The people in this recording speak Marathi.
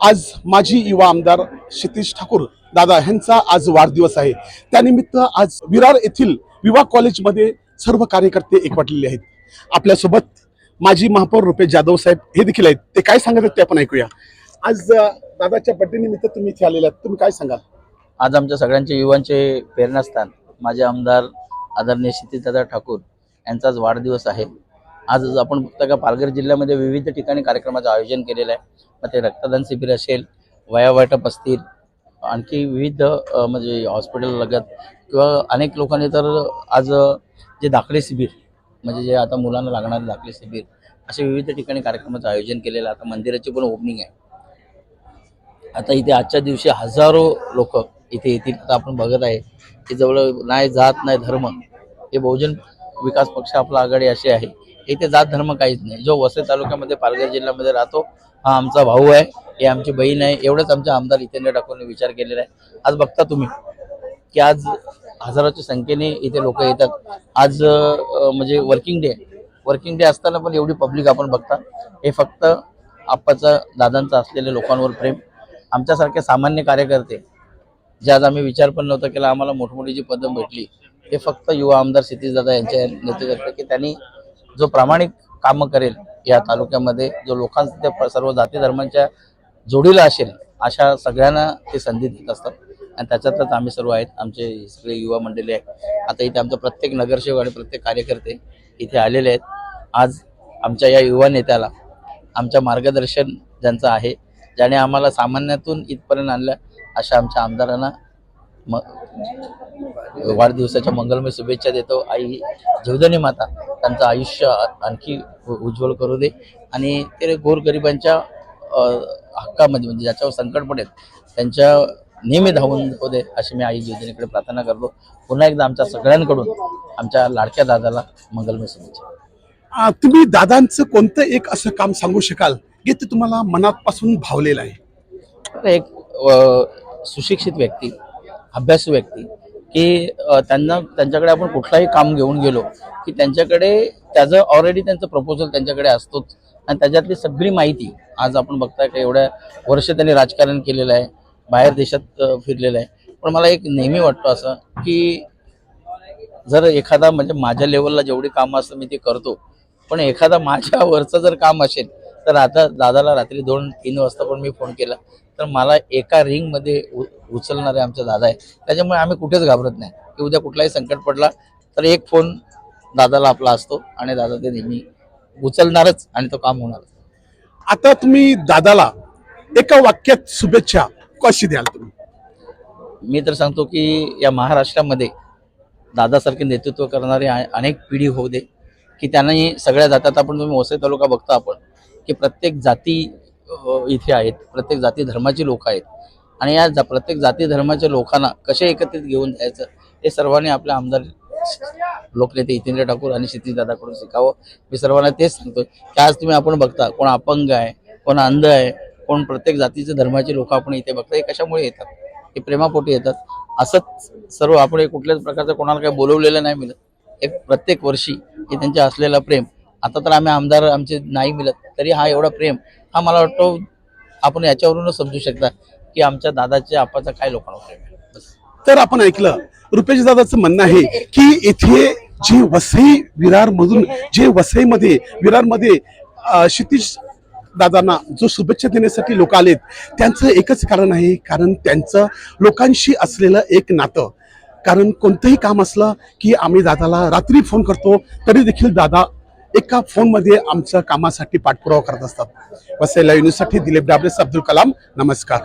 आज माजी युवा आमदार क्षितिश ठाकूर दादा ह्यांचा आज वाढदिवस आहे. त्यानिमित्त आज विरार येथील विवाह कॉलेजमध्ये सर्व कार्यकर्ते एकवटलेले आहेत. आपल्यासोबत माजी महापौर रुपेश जाधव साहेब हे देखील आहेत. ते काय सांगत आहेत ते आपण ऐकूया. आज दादाच्या बर्थडे निमित्त तुम्ही इथे आलेले आहात. तुम्ही काय सांगाल? आज आमच्या सगळ्यांचे युवांचे प्रेरणास्थान माझे आमदार आदरणीय क्षितिजदादा ठाकूर यांचाच वाढदिवस आहे. आज आपण बघता का पालघर जिल्ह्यामध्ये विविध ठिकाणी कार्यक्रमाचं आयोजन केलेलं आहे. मग ते रक्तदान शिबिर असेल वयावाटप असतील आणखी विविध म्हणजे हॉस्पिटल लगत किंवा अनेक लोकांनी तर आज जे दाखले शिबिर म्हणजे जे आता मुलांना लागणारे दाखले शिबिर असे विविध ठिकाणी कार्यक्रमाचं आयोजन केलेलं आता मंदिराची पण ओपनिंग आहे आता इथे आजच्या दिवशी हजारो लोक इथे येतील आता आपण बघत आहे की जवळ नाही जात नाही धर्म हे बहुजन विकास पक्ष आपला आघाडी अशी आहे इथे जात धर्म काहीच नाही. जो वसई तालुक्यामध्ये पालघर जिल्ह्यामध्ये राहतो हा आमचा भाऊ आहे. हे आमची बहीण आहे. एवढंच आमच्या आमदार इथे टाकून विचार केलेला आहे. आज बघता तुम्ही की आज हजाराच्या संख्येने इथे लोक येतात. आज म्हणजे वर्किंग डे वर्किंग डे असताना पण एवढी पब्लिक आपण बघता. हे फक्त आप्पाचं दादांचं असलेल्या लोकांवर प्रेम. आमच्यासारखे सामान्य कार्यकर्ते जे आज आम्ही विचार पण नव्हता केला आम्हाला मोठमोठी जी पदं भेटली. ते फक्त युवा आमदार दादा यांच्या नेतृत्वात की त्यांनी जो प्रामाणिक कामं करेल या तालुक्यामध्ये जो लोकांच्या सर्व जाती धर्मांच्या जोडीला असेल अशा सगळ्यांना ते संधी देत असतात. आणि त्याच्यातच आम्ही सर्व आहेत. आमचे सगळे युवा मंडळी आहेत. आता इथे आमचं प्रत्येक नगरसेवक आणि प्रत्येक कार्यकर्ते इथे आलेले आहेत. आज आमच्या या युवा नेत्याला आमच्या मार्गदर्शन ज्यांचं आहे ज्याने आम्हाला सामान्यातून इथपर्यंत आणलं अशा आमच्या आमदारांना म वाढदिवसाच्या मंगलमय शुभेच्छा देतो. आई जीवदानी माता त्यांचं आयुष्य आणखी उज्ज्वल करू दे. आणि ते गोरगरिबांच्या हक्कामध्ये म्हणजे ज्याच्यावर संकट पडेल त्यांच्या नेहमी धावून होऊ दे अशी मी आई जीवदानीकडे प्रार्थना करतो. पुन्हा एकदा आमच्या सगळ्यांकडून आमच्या लाडक्या दादाला मंगलमय शुभेच्छा. तुम्ही दादांचं कोणतं एक असं काम सांगू शकाल की ते तुम्हाला मनापासून भावलेलं आहे? एक सुशिक्षित व्यक्ती अभ्यासू व्यक्ती की त्यांना त्यांच्याकडे आपण कुठलाही काम घेऊन गेलो की त्यांच्याकडे त्याचं ऑलरेडी त्यांचं प्रपोजल त्यांच्याकडे असतोच. आणि त्याच्यातली सगळी माहिती आज आपण बघताय का एवढ्या वर्ष त्यांनी राजकारण केलेलं आहे बाहेर देशात फिरलेलं आहे. पण मला एक नेहमी वाटतो असं की जर एखादा म्हणजे माझ्या लेवलला जेवढी कामं असतं मी ते करतो. पण एखादा माझ्या वरचं जर काम असेल तर आता दादाला रात्री दोन तीन वाजता पण मी फोन केला. तर मला एका रिंगमध्ये उ उचलणारे आमचे दादा आहे त्याच्यामुळे आम्ही कुठेच घाबरत नाही. की उद्या कुठलाही संकट पडला तर एक फोन दादाला आपला असतो आणि दादा ते नेहमी उचलणारच आणि तो काम होणार. आता तुम्ही दादाला एका वाक्यात शुभेच्छा कशी द्याल तुम्ही? मी तर सांगतो की या महाराष्ट्रामध्ये दादासारखे नेतृत्व करणारे अनेक पिढी होऊ दे. की त्यांनाही सगळ्या जातात आपण तुम्ही वसई तालुका बघता आपण. की प्रत्येक जाती इथे आहेत प्रत्येक जाती धर्माची लोक आहेत. आणि या जा- प्रत्येक जाती धर्माच्या लोकांना कसे एकत्रित घेऊन जायचं हे सर्वांनी आपल्या आमदार लोकनेते इतेंद्र ठाकूर आणि क्षितिजदादाकडून शिकावं. मी सर्वांना तेच सांगतो की आज तुम्ही आपण बघता कोण अपंग आहे कोण अंध आहे कोण प्रत्येक जातीचे धर्माचे लोक आपण इथे बघता हे कशामुळे येतात? हे प्रेमापोटी येतात. असंच सर्व आपण हे कुठल्याच प्रकारचं कोणाला काही बोलवलेलं नाही मिळत. एक प्रत्येक वर्षी हे त्यांच्या असलेला प्रेम आता तर आम्ही आमदार आमचे नाही मिळत तरी हा एवढा प्रेम हा मला वाटतो आपण याच्यावरूनच समजू शकता की आमच्या दादाच्या आपाचा काय लोकांना प्रेम आहे. तर आपण ऐकलं रुपेश दादाचं म्हणणं आहे की इथे जे वसई विरार मधून जे वसईमध्ये विरारमध्ये अ, क्षितिज दादांना जो शुभेच्छा देण्यासाठी लोक आलेत त्यांचं एकच कारण आहे कारण त्यांचं लोकांशी असलेलं एक नातं. कारण कोणतंही काम असलं की आम्ही दादाला रात्री फोन करतो तरी देखील दादा एका फोनमध्ये आमच्या कामासाठी पाठपुरावा करत असतात. वसईला लाईव्ह न्यूजसाठी दिलीप डाबरेस अब्दुल कलाम नमस्कार.